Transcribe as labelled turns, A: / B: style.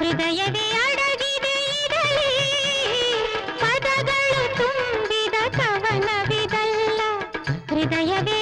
A: ಹೃದಯದೇ ಅಡಗಿದೆ ಇರಲಿ ಪದಗಳು ತುಂಬಿದ ಕವನವಿದಲ್ಲ ಹೃದಯವೇ